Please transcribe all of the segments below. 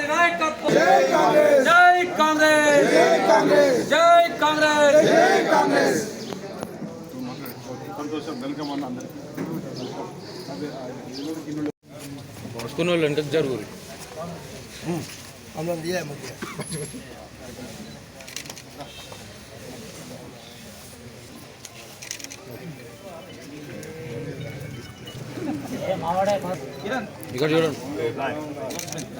రెడ్డి గారి నాయకత్వం జై కాంగ్రెస్ జై కాంగ్రెస్ సంతోషం వెల్కమ్ అన్న అందరికి వస్తున్న వాళ్ళు వెనకకు జరుగురు ఇక్కడ చూడండి అంకుల్ అంకుల్ అమ్మ అంకుల్ రాజు అంకుల్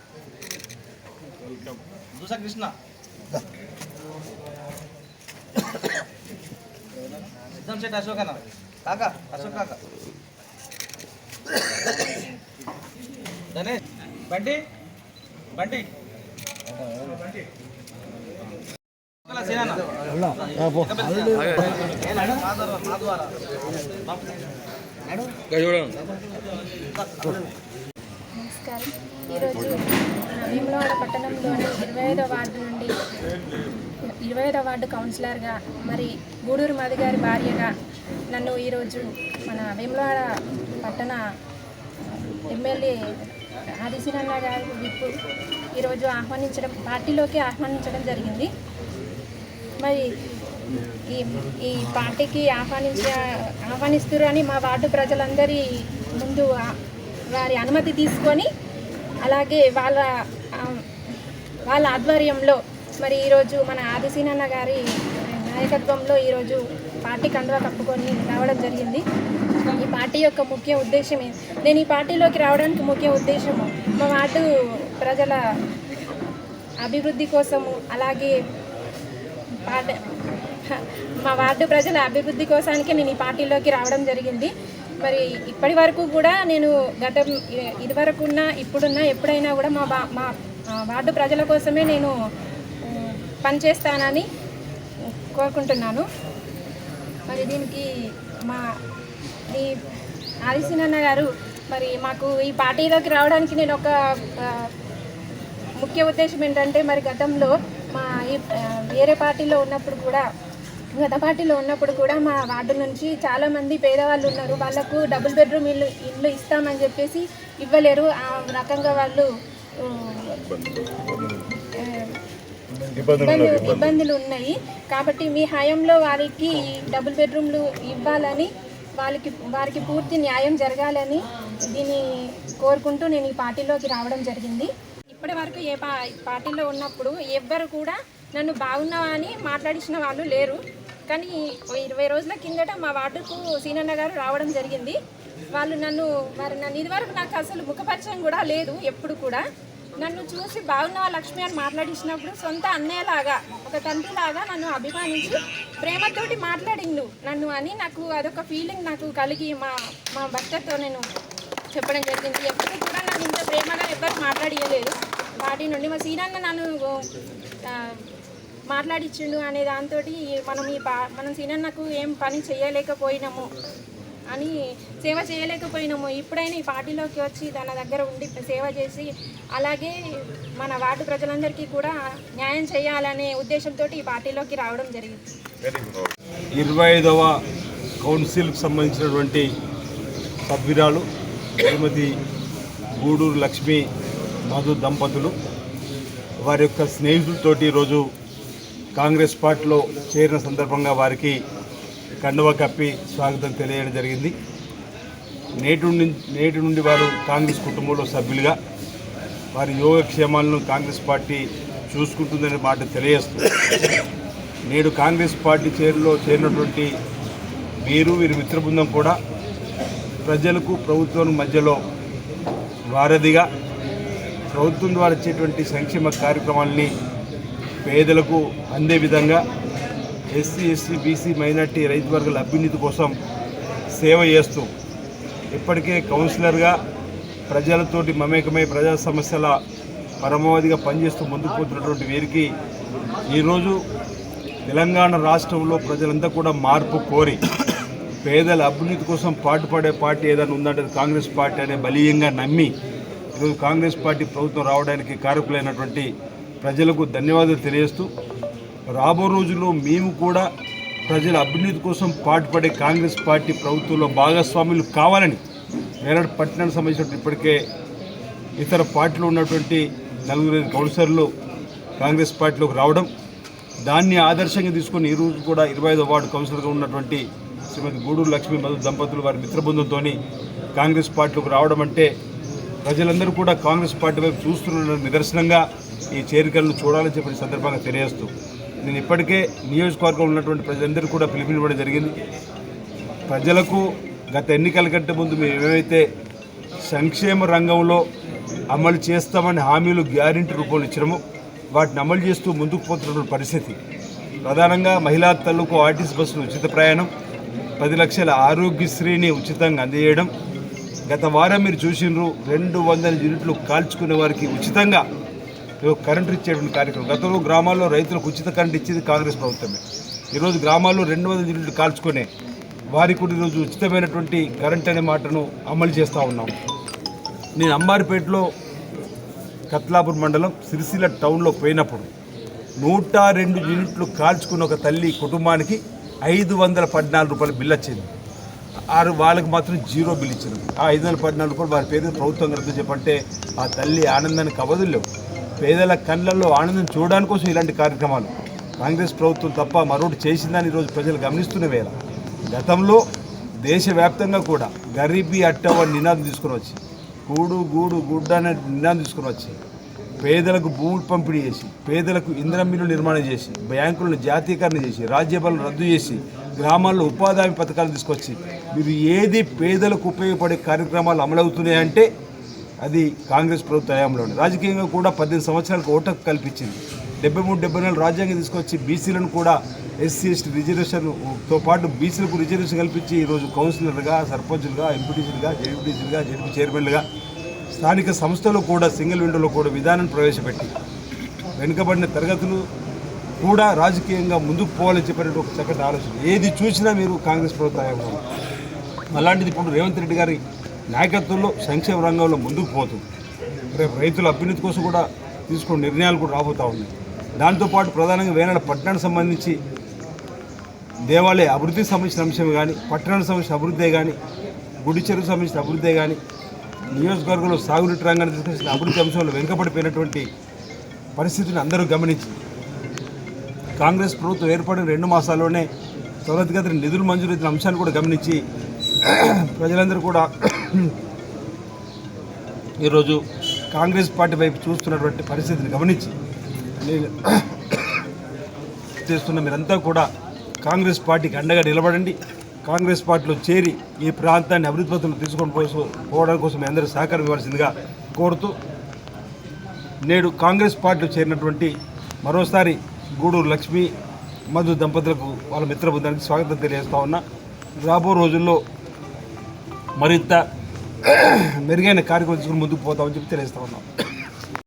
అన్న కృష్ణ. అన్న దూసా కృష్ణ సిద్ధం శెట్టి అశోక్ అన్న కాకా అశోక్ కాకా గణేష్ ద్వారా ఇక్కడ చూడండి. నమస్కారం. ఈరోజు వేములవాడ పట్టణంలోని ఇరవై ఐదో వార్డు నుండి ఇరవై ఐదో వార్డు కౌన్సిలర్గా మరి గూడూరు మాది గారి భార్యగా నన్ను ఈరోజు మన వేములవాడ పట్టణ ఎమ్మెల్యే ఆదిశీనన్న గారు విప్పు ఈరోజు ఆహ్వానించడం పార్టీలోకి ఆహ్వానించడం జరిగింది. మరి ఈ ఈ పార్టీకి ఆహ్వానించ ఆహ్వానిస్తురని అని మా వార్డు ప్రజలందరి ముందు వారి అనుమతి తీసుకొని అలాగే వాళ్ళ వాళ్ళ ఆధ్వర్యంలో మరి ఈరోజు మన ఆదిశీనన్న గారి నాయకత్వంలో ఈరోజు పార్టీ కండువా కప్పుకొని రావడం జరిగింది. ఈ పార్టీ యొక్క ముఖ్య ఉద్దేశం నేను ఈ పార్టీలోకి రావడానికి ముఖ్య ఉద్దేశము మా వార్డు ప్రజల అభివృద్ధి కోసము అలాగే మా వార్డు ప్రజల అభివృద్ధి కోసానికి నేను ఈ పార్టీలోకి రావడం జరిగింది. మరి ఇప్పటి వరకు కూడా నేను గతం ఇదివరకున్న ఇప్పుడున్న ఎప్పుడైనా కూడా మా బా- మా వార్డు ప్రజల కోసమే నేను పనిచేస్తానని కోరుకుంటున్నాను. మరి దీనికి మా ఈ ఆదిశీనన్న గారు మరి మాకు ఈ పార్టీలోకి రావడానికి నేను ఒక ముఖ్య ఉద్దేశం ఏంటంటే మరి గతంలో మా ఈ వేరే పార్టీలో ఉన్నప్పుడు కూడా గత పార్టీలో ఉన్నప్పుడు కూడా మా వార్డు నుంచి చాలామంది పేదవాళ్ళు ఉన్నారు. వాళ్ళకు డబుల్ బెడ్రూమ్ ఇల్లు ఇల్లు ఇస్తామని చెప్పేసి ఇవ్వలేరు. ఆ రకంగా వాళ్ళు ఇబ్బందులు ఇబ్బందులు ఉన్నాయి కాబట్టి మీ హయాంలో వారికి డబుల్ బెడ్రూమ్లు ఇవ్వాలని వాళ్ళకి వారికి పూర్తి న్యాయం జరగాలని దీన్ని కోరుకుంటూ నేను ఈ పార్టీలోకి రావడం జరిగింది. ఇప్పటి వరకు ఏ పా పార్టీలో ఉన్నప్పుడు ఎవ్వరు కూడా నన్ను బాగున్నావా అని మాట్లాడించిన వాళ్ళు లేరు. కానీ ఇరవై రోజుల కిందట మా వార్డుకు సీనన్న గారు రావడం జరిగింది. వాళ్ళు నన్ను వారు నన్ను ఇదివరకు నాకు అసలు ముఖపరిచయం కూడా లేదు ఎప్పుడు కూడా. నన్ను చూసి బాగున్నావా లక్ష్మి అని మాట్లాడించినప్పుడు సొంత అన్నయ్యలాగా ఒక తండ్రిలాగా నన్ను అభిమానించి ప్రేమతోటి మాట్లాడిండు నన్ను అని నాకు అదొక ఫీలింగ్ నాకు కలిగి మా మా భర్తతో నేను చెప్పడం జరిగింది. ఎప్పుడు కూడా నన్ను ఇంత ప్రేమగా ఎవ్వరు మాట్లాడియలేదు. వాటి నుండి మా సీనన్న నన్ను మాట్లాడిచ్చిండు అనే దాంతో మనం ఈ పా మనం సినన్నకు ఏం పని చేయలేకపోయినాము అని సేవ చేయలేకపోయినాము. ఇప్పుడైనా ఈ పార్టీలోకి వచ్చి తన దగ్గర ఉండి సేవ చేసి అలాగే మన వార్డు ప్రజలందరికీ కూడా న్యాయం చేయాలనే ఉద్దేశంతో ఈ పార్టీలోకి రావడం జరిగింది. ఇరవై ఐదవ కౌన్సిల్కి సంబంధించినటువంటి సభ్యురాలు శ్రీమతి గూడూరు లక్ష్మి మధు దంపతులు వారి యొక్క స్నేహితులతోటి ఈరోజు కాంగ్రెస్ పార్టీలో చేరిన సందర్భంగా వారికి కండువ కప్పి స్వాగతం తెలియడం జరిగింది. నేటి నుండి నేటి నుండి వారు కాంగ్రెస్ కుటుంబంలో సభ్యులుగా వారి యోగక్షేమాలను కాంగ్రెస్ పార్టీ చూసుకుంటుందనే మాట తెలియజేస్తుంది. నేడు కాంగ్రెస్ పార్టీ చేరులో చేరినటువంటి వీరు వీరి మిత్ర బృందం కూడా ప్రజలకు ప్రభుత్వం మధ్యలో వారధిగా ప్రభుత్వం ద్వారా ఇచ్చేటువంటి సంక్షేమ కార్యక్రమాల్ని పేదలకు అందే విధంగా ఎస్సీ ఎస్సీ బీసీ మైనార్టీ రైతు వర్గాల అభ్యున్నతి కోసం సేవ చేస్తూ ఇప్పటికే కౌన్సిలర్గా ప్రజలతోటి మమేకమై ప్రజా సమస్యల పరమావధిగా పనిచేస్తూ ముందుకు పోతున్నటువంటి వీరికి ఈరోజు తెలంగాణ రాష్ట్రంలో ప్రజలంతా కూడా మార్పు కోరి పేదల అభ్యున్నతి కోసం పాటుపడే పార్టీ ఏదైనా ఉందంటే కాంగ్రెస్ పార్టీ అనే బలీయంగా నమ్మి ఈరోజు కాంగ్రెస్ పార్టీ ప్రభుత్వం రావడానికి కారకులైనటువంటి ప్రజలకు ధన్యవాదాలు తెలియజేస్తూ రాబో రోజుల్లో మేము కూడా ప్రజల అభ్యున్నతి కోసం పాటుపడే కాంగ్రెస్ పార్టీ ప్రభుత్వంలో భాగస్వాములు కావాలని వేలాడు పట్టణానికి సంబంధించినటువంటి ఇప్పటికే ఇతర పార్టీలో ఉన్నటువంటి నలుగురు కౌన్సిలర్లు కాంగ్రెస్ పార్టీలోకి రావడం దాన్ని ఆదర్శంగా తీసుకొని ఈరోజు కూడా ఇరవై ఐదో వార్డు కౌన్సిలర్గా ఉన్నటువంటి శ్రీమతి గూడూరు లక్ష్మీ మధు దంపతులు వారి మిత్రబృందంతో కాంగ్రెస్ పార్టీలోకి రావడం అంటే ప్రజలందరూ కూడా కాంగ్రెస్ పార్టీ వైపు చూస్తున్న నిదర్శనంగా ఈ చేరికలను చూడాలని చెప్పిన సందర్భంగా తెలియజేస్తూ నేను ఇప్పటికే నియోజకవర్గంలో ఉన్నటువంటి ప్రజలందరూ కూడా పిలిపించడం జరిగింది. ప్రజలకు గత ఎన్నికల కంటే ముందు మేము ఏమైతే సంక్షేమ రంగంలో అమలు చేస్తామని హామీలు గ్యారెంటీ రూపంలో ఇచ్చినామో వాటిని అమలు చేస్తూ ముందుకు పోతున్నటువంటి పరిస్థితి. ప్రధానంగా మహిళా తల్లుకు ఆర్టీసీ బస్సులు ఉచిత ప్రయాణం పది లక్షల ఆరోగ్యశ్రీని ఉచితంగా అందజేయడం గత వారం మీరు చూసినారు రెండు వందల యూనిట్లు కాల్చుకునే వారికి ఉచితంగా కరెంటు ఇచ్చేటువంటి కార్యక్రమం. గతంలో గ్రామాల్లో రైతులకు ఉచిత కరెంట్ ఇచ్చేది కాంగ్రెస్ ప్రభుత్వమే. ఈరోజు గ్రామాల్లో రెండు వందల యూనిట్లు కాల్చుకునే వారికి కూడా ఈరోజు ఉచితమైనటువంటి కరెంట్ అనే మాటను అమలు చేస్తూ ఉన్నాం. నేను అంబారిపేటలో కత్లాపూర్ మండలం సిరిసిల్ల టౌన్లో పోయినప్పుడు నూట రెండు యూనిట్లు కాల్చుకున్న ఒక తల్లి కుటుంబానికి ఐదు వందల పద్నాలుగు రూపాయల బిల్ వచ్చింది. ఆరు వాళ్ళకి మాత్రం జీరో బిల్ ఇచ్చింది ఆ ఐదు వందల పద్నాలుగు రూపాయలు వారి పేరు ప్రభుత్వం కడుతూ చెప్పంటే ఆ తల్లి ఆనందానికి అవధులు లేవు. పేదల కళ్ళల్లో ఆనందం చూడడానికి కోసం ఇలాంటి కార్యక్రమాలు. కాంగ్రెస్ ప్రభుత్వం తప్ప మరొకటి చేసిందని ఈరోజు ప్రజలు గమనిస్తున్న వేళ. గతంలో దేశవ్యాప్తంగా కూడా గరీబీ అట్టవ నినాదం తీసుకుని వచ్చి కూడు గూడు గుడ్డ అనే నినాదం తీసుకుని వచ్చి పేదలకు భూములు పంపిణీ చేసి పేదలకు ఇంధన మిల్లు నిర్మాణం చేసి బ్యాంకులను జాతీయకరణ చేసి రాజ్యపాలన రద్దు చేసి గ్రామాల్లో ఉపాధి హామీ పథకాలు తీసుకొచ్చి మీరు ఏది పేదలకు ఉపయోగపడే కార్యక్రమాలు అమలవుతున్నాయంటే అది కాంగ్రెస్ ప్రభుత్వ హయాంలోనే. రాజకీయంగా కూడా పద్దెనిమిది సంవత్సరాలకు ఓటకు కల్పించింది. డెబ్బై మూడు డెబ్బై నాలుగు రాజ్యాంగం తీసుకొచ్చి బీసీలను కూడా ఎస్సీ ఎస్టీ రిజర్వేషన్తో పాటు బీసీలకు రిజర్వేషన్ కల్పించి ఈరోజు కౌన్సిలర్గా సర్పంచులుగా ఎంపీటీసీలుగా జెడ్పీటీసీలుగా జెడ్పీ చైర్మన్లుగా స్థానిక సంస్థలు కూడా సింగిల్ విండోలో కూడా విధానం ప్రవేశపెట్టి వెనుకబడిన తరగతులు కూడా రాజకీయంగా ముందుకు పోవాలని చెప్పినట్టు ఒక చక్కటి ఆలోచన. ఏది చూసినా మీరు కాంగ్రెస్ ప్రభుత్వం అలాంటిది ఇప్పుడు రేవంత్ రెడ్డి గారి నాయకత్వంలో సంక్షేమ రంగంలో ముందుకు పోతుంది. రేపు రైతుల అభ్యున్నతి కోసం కూడా తీసుకున్న నిర్ణయాలు కూడా రాబోతూ ఉన్నాయి. దాంతోపాటు ప్రధానంగా వేనాడ పట్టణానికి సంబంధించి దేవాలయ అభివృద్ధికి సంబంధించిన అంశం కానీ పట్టణానికి సంబంధించిన అభివృద్ధి కానీ గుడి చెరువుకు సంబంధించిన అభివృద్ధి కానీ నియోజకవర్గంలో సాగునీటి రంగాన్ని తీసుకొచ్చిన అభివృద్ధి అంశంలో వెనుకబడిపోయినటువంటి పరిస్థితిని అందరూ గమనించి కాంగ్రెస్ ప్రభుత్వం ఏర్పడిన రెండు మాసాల్లోనే త్వరితగతిన నిధులు మంజూరు అంశాన్ని కూడా గమనించి ప్రజలందరూ కూడా ఈరోజు కాంగ్రెస్ పార్టీ వైపు చూస్తున్నటువంటి పరిస్థితిని గమనించి నేను చేస్తున్న మీరంతా కూడా కాంగ్రెస్ పార్టీకి అండగా నిలబడండి. కాంగ్రెస్ పార్టీలో చేరి ఈ ప్రాంతాన్ని అభివృద్ధి పత్రులు తీసుకొని పోసు పోవడానికి కోసం మీ అందరూ సహకారం ఇవ్వాల్సిందిగా కోరుతూ నేడు కాంగ్రెస్ పార్టీలో చేరినటువంటి మరోసారి గూడూరు లక్ష్మి మధు దంపతులకు వాళ్ళ మిత్ర బృందానికి స్వాగతం తెలియజేస్తా ఉన్నా. రాబో రోజుల్లో మరింత మెరుగైన కార్యక్రమం తీసుకుని ముందుకు పోతామని చెప్పి తెలియజేస్తా ఉన్నాం.